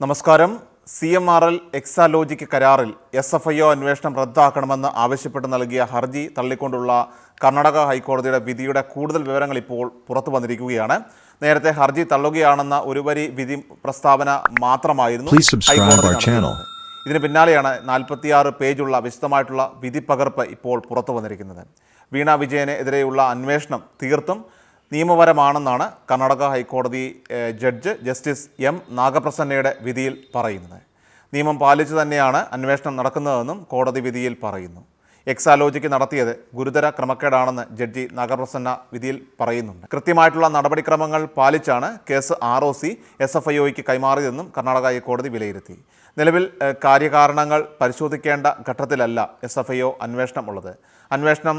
നമസ്കാരം. C M R L Exalogic കരാറിൽ S F I O അന്വേഷണം റദ്ദാക്കണമെന്ന് ആവശ്യപ്പെട്ട് നൽകിയ ഹർജി തള്ളിക്കൊണ്ടുള്ള കർണാടക ഹൈക്കോടതിയുടെ വിധിയുടെ കൂടുതൽ വിവരങ്ങൾ ഇപ്പോൾ പുറത്തു വന്നിരിക്കുകയാണ്. നേരത്തെ ഹർജി തള്ളുകയാണെന്ന ഒരു വരി വിധി പ്രസ്താവന മാത്രമായിരുന്നു. ഇതിന് പിന്നാലെയാണ് നാൽപ്പത്തിയാറ് പേജുള്ള വിശദമായിട്ടുള്ള വിധി പകർപ്പ് ഇപ്പോൾ പുറത്തു വന്നിരിക്കുന്നത്. വീണ വിജയനെതിരെയുള്ള അന്വേഷണം തീർത്തും നിയമപരമാണെന്നാണ് കർണാടക ഹൈക്കോടതി ജഡ്ജ് ജസ്റ്റിസ് എം നാഗപ്രസന്നയുടെ വിധിയിൽ പറയുന്നത്. നിയമം പാലിച്ചു തന്നെയാണ് അന്വേഷണം നടക്കുന്നതെന്നും കോടതി വിധിയിൽ പറയുന്നു. എക്സാലോജിക്ക് നടത്തിയത് ഗുരുതര ക്രമക്കേടാണെന്ന് ജഡ്ജി നാഗപ്രസന്ന വിധിയിൽ പറയുന്നുണ്ട്. കൃത്യമായിട്ടുള്ള നടപടിക്രമങ്ങൾ പാലിച്ചാണ് case R O C S F I ഒയ്ക്ക് കൈമാറിയതെന്നും കർണാടക ഹൈക്കോടതി വിലയിരുത്തി. നിലവിൽ കാര്യകാരണങ്ങൾ പരിശോധിക്കേണ്ട ഘട്ടത്തിലല്ല എസ് എഫ് ഐ ഒ അന്വേഷണം ഉള്ളത് അന്വേഷണം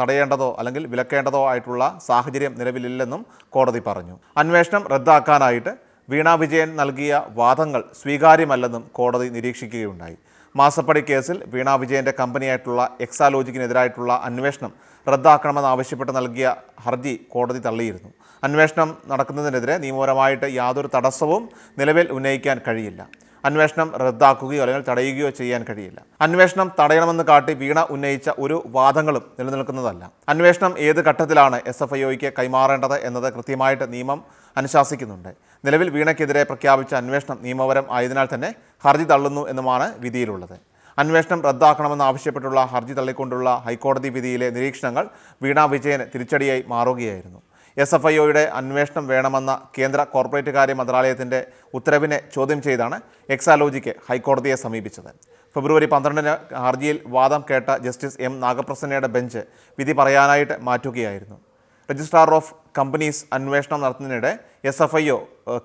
തടയേണ്ടതോ അല്ലെങ്കിൽ വിലക്കേണ്ടതോ ആയിട്ടുള്ള സാഹചര്യം നിലവിലില്ലെന്നും കോടതി പറഞ്ഞു. അന്വേഷണം റദ്ദാക്കാനായിട്ട് വീണ വിജയൻ നൽകിയ വാദങ്ങൾ സ്വീകാര്യമല്ലെന്നും കോടതി നിരീക്ഷിക്കുകയുണ്ടായി. മാസപ്പടി കേസിൽ വീണ വിജയന്റെ കമ്പനിയായിട്ടുള്ള എക്സാലോജിക്കിനെതിരായിട്ടുള്ള അന്വേഷണം റദ്ദാക്കണമെന്നാവശ്യപ്പെട്ട് നൽകിയ ഹർജി കോടതി തള്ളിയിരുന്നു. അന്വേഷണം നടക്കുന്നതിനെതിരെ നിയമപരമായിട്ട് യാതൊരു തടസ്സവും നിലവിൽ ഉന്നയിക്കാൻ കഴിയില്ല. അന്വേഷണം റദ്ദാക്കുകയോ അല്ലെങ്കിൽ തടയുകയോ ചെയ്യാൻ കഴിയില്ല. അന്വേഷണം തടയണമെന്ന് കാട്ടി വീണ ഉന്നയിച്ച ഒരു വാദങ്ങളും നിലനിൽക്കുന്നതല്ല. അന്വേഷണം ഏത് ഘട്ടത്തിലാണ് എസ് എഫ് ഐ ഒയ്ക്ക് കൈമാറേണ്ടത് എന്നത് കൃത്യമായിട്ട് നിയമം അനുശാസിക്കുന്നുണ്ട്. നിലവിൽ വീണയ്ക്കെതിരെ പ്രഖ്യാപിച്ച അന്വേഷണം നിയമപരം ആയതിനാൽ തന്നെ ഹർജി തള്ളുന്നു എന്നുമാണ് വിധിയിലുള്ളത്. അന്വേഷണം റദ്ദാക്കണമെന്ന് ആവശ്യപ്പെട്ടുള്ള ഹർജി തള്ളിക്കൊണ്ടുള്ള ഹൈക്കോടതി വിധിയിലെ നിരീക്ഷണങ്ങൾ വീണ വിജയന് തിരിച്ചടിയായി മാറുകയായിരുന്നു. എസ് എഫ് ഐ ഒയുടെ അന്വേഷണം വേണമെന്ന കേന്ദ്ര കോർപ്പറേറ്റ് കാര്യ മന്ത്രാലയത്തിന്റെ ഉത്തരവിനെ ചോദ്യം ചെയ്താണ് എക്സാലോജിക്ക് ഹൈക്കോടതിയെ സമീപിച്ചത്. ഫെബ്രുവരി പന്ത്രണ്ടിന് ഹർജിയിൽ വാദം കേട്ട ജസ്റ്റിസ് എം നാഗപ്രസന്നയുടെ ബെഞ്ച് വിധി പറയാനായിട്ട് മാറ്റുകയായിരുന്നു. രജിസ്ട്രാർ ഓഫ് കമ്പനീസ് അന്വേഷണം നടത്തുന്നതിനിടെ എസ് എഫ് ഐ ഒ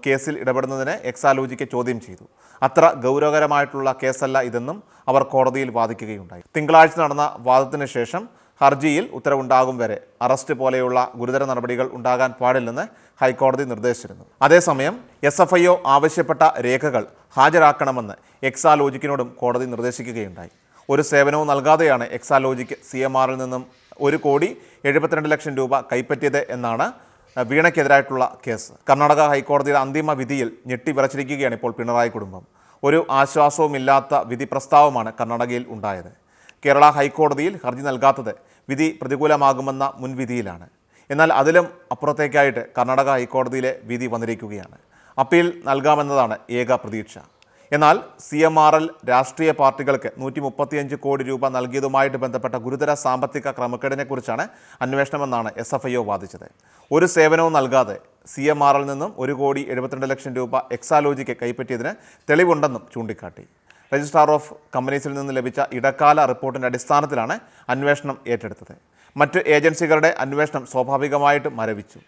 കേസിൽ ഇടപെടുന്നതിന് എക്സാലോജിക്ക് ചോദ്യം ചെയ്തു. അത്ര ഗൗരവകരമായിട്ടുള്ള കേസല്ല ഇതെന്നും അവർ കോടതിയിൽ വാദിക്കുകയുണ്ടായി. തിങ്കളാഴ്ച നടന്ന വാദത്തിന് ശേഷം ഹർജിയിൽ ഉത്തരവുണ്ടാകും വരെ അറസ്റ്റ് പോലെയുള്ള ഗുരുതര നടപടികൾ ഉണ്ടാകാൻ പാടില്ലെന്ന് ഹൈക്കോടതി നിർദ്ദേശിച്ചിരുന്നു. അതേസമയം എസ് എഫ് ഐ ഒ ആവശ്യപ്പെട്ട രേഖകൾ ഹാജരാക്കണമെന്ന് എക്സാലോജിക്കിനോടും കോടതി നിർദ്ദേശിക്കുകയുണ്ടായി. ഒരു സേവനവും നൽകാതെയാണ് എക്സാലോജിക്ക് സി എം ആറിൽ നിന്നും ഒരു കോടി എഴുപത്തിരണ്ട് ലക്ഷം രൂപ കൈപ്പറ്റിയത് എന്നാണ് വീണയ്ക്കെതിരായിട്ടുള്ള കേസ്. കർണാടക ഹൈക്കോടതിയുടെ അന്തിമ വിധിയിൽ ഞെട്ടിവിറച്ചിരിക്കുകയാണ് ഇപ്പോൾ പിണറായി കുടുംബം. ഒരു ആശ്വാസവുമില്ലാത്ത വിധി പ്രസ്താവമാണ് കർണാടകയിൽ ഉണ്ടായത്. കേരള ഹൈക്കോടതിയിൽ ഹർജി നൽകാത്തത് വിധി പ്രതികൂലമാകുമെന്ന മുൻവിധിയിലാണ്. എന്നാൽ അതിലും അപ്പുറത്തേക്കായിട്ട് കർണാടക ഹൈക്കോടതിയിലെ വിധി വന്നിരിക്കുകയാണ്. അപ്പീൽ നൽകാമെന്നതാണ് ഏക പ്രതീക്ഷ. എന്നാൽ സി എം ആർ എൽ രാഷ്ട്രീയ പാർട്ടികൾക്ക് നൂറ്റി മുപ്പത്തിയഞ്ച് കോടി രൂപ നൽകിയതുമായിട്ട് ബന്ധപ്പെട്ട ഗുരുതര സാമ്പത്തിക ക്രമക്കേടിനെക്കുറിച്ചാണ് അന്വേഷണമെന്നാണ് എസ് എഫ് ഐ ഒ വാദിച്ചത്. ഒരു സേവനവും നൽകാതെ സി എം ആർ എൽ നിന്നും ഒരു കോടി എഴുപത്തിരണ്ട് ലക്ഷം രൂപ എക്സാലോജിക്ക് കൈപ്പറ്റിയതിന് തെളിവുണ്ടെന്നും ചൂണ്ടിക്കാട്ടി. രജിസ്ട്രാർ ഓഫ് കമ്പനീസിൽ നിന്ന് ലഭിച്ച ഇടക്കാല റിപ്പോർട്ടിന്റെ അടിസ്ഥാനത്തിലാണ് അന്വേഷണം ഏറ്റെടുത്തത്. മറ്റ് ഏജൻസികളുടെ അന്വേഷണം സ്വാഭാവികമായിട്ടും മരവിച്ചു.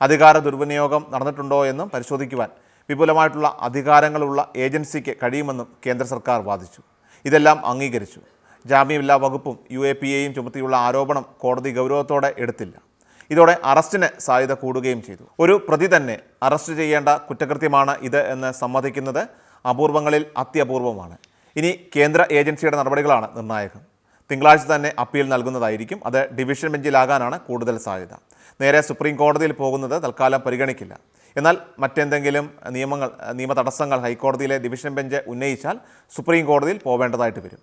അധികാര ദുർവിനിയോഗം നടന്നിട്ടുണ്ടോ എന്നും പരിശോധിക്കുവാൻ വിപുലമായിട്ടുള്ള അധികാരങ്ങളുള്ള ഏജൻസിക്ക് കഴിയുമെന്നും കേന്ദ്ര സർക്കാർ വാദിച്ചു. ഇതെല്ലാം അംഗീകരിച്ചു. ജാമ്യമില്ലാ വകുപ്പും യു എ പി എയും ചുമത്തിയുള്ള ആരോപണം കോടതി ഗൗരവത്തോടെ എടുത്തില്ല. ഇതോടെ അറസ്റ്റിന് സാധ്യത കൂടുകയും ചെയ്തു. ഒരു പ്രതി തന്നെ അറസ്റ്റ് ചെയ്യേണ്ട കുറ്റകൃത്യമാണ് ഇത് എന്ന് സമ്മതിക്കുന്നത് അപൂർവങ്ങളിൽ അത്യപൂർവമാണ്. ഇനി കേന്ദ്ര ഏജൻസിയുടെ നടപടികളാണ് നിർണായകം. തിങ്കളാഴ്ച തന്നെ അപ്പീൽ നൽകുന്നതായിരിക്കും. അത് ഡിവിഷൻ ബെഞ്ചിലാകാനാണ് കൂടുതൽ സാധ്യത. നേരെ സുപ്രീം കോടതിയിൽ പോകുന്നത് തൽക്കാലം പരിഗണിക്കില്ല. എന്നാൽ മറ്റെന്തെങ്കിലും നിയമങ്ങൾ നിയമ തടസ്സങ്ങൾ ഹൈക്കോടതിയിലെ ഡിവിഷൻ ബെഞ്ച് ഉന്നയിച്ചാൽ സുപ്രീം കോടതിയിൽ പോവേണ്ടതായിട്ട് വരും.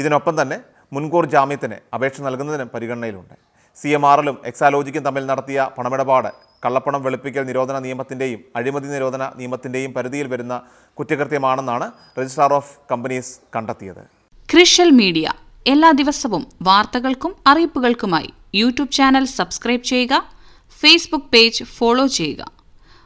ഇതിനൊപ്പം തന്നെ മുൻകൂർ ജാമ്യത്തിന് അപേക്ഷ നൽകുന്നതിനും പരിഗണനയിലുണ്ട്. സി എം ആറിലും എക്സാലോജിക്കും തമ്മിൽ നടത്തിയ പണമിടപാട് കള്ളപ്പണം വെളുപ്പിക്കൽ നിരോധന നിയമത്തിന്റെയും അഴിമതി നിരോധന നിയമത്തിന്റെയും പരിധിയിൽ വരുന്ന കുറ്റകൃത്യമാണെന്നാണ് രജിസ്ട്രാർ ഓഫ് കമ്പനീസ് കണ്ടെത്തിയത്. ക്രിഷ്യൽ മീഡിയ എല്ലാ ദിവസവും വാർത്തകൾക്കും അറിയിപ്പുകൾക്കുമായി യൂട്യൂബ് ചാനൽ സബ്സ്ക്രൈബ് ചെയ്യുക ഫേസ്ബുക്ക് പേജ് ഫോളോ ചെയ്യുക.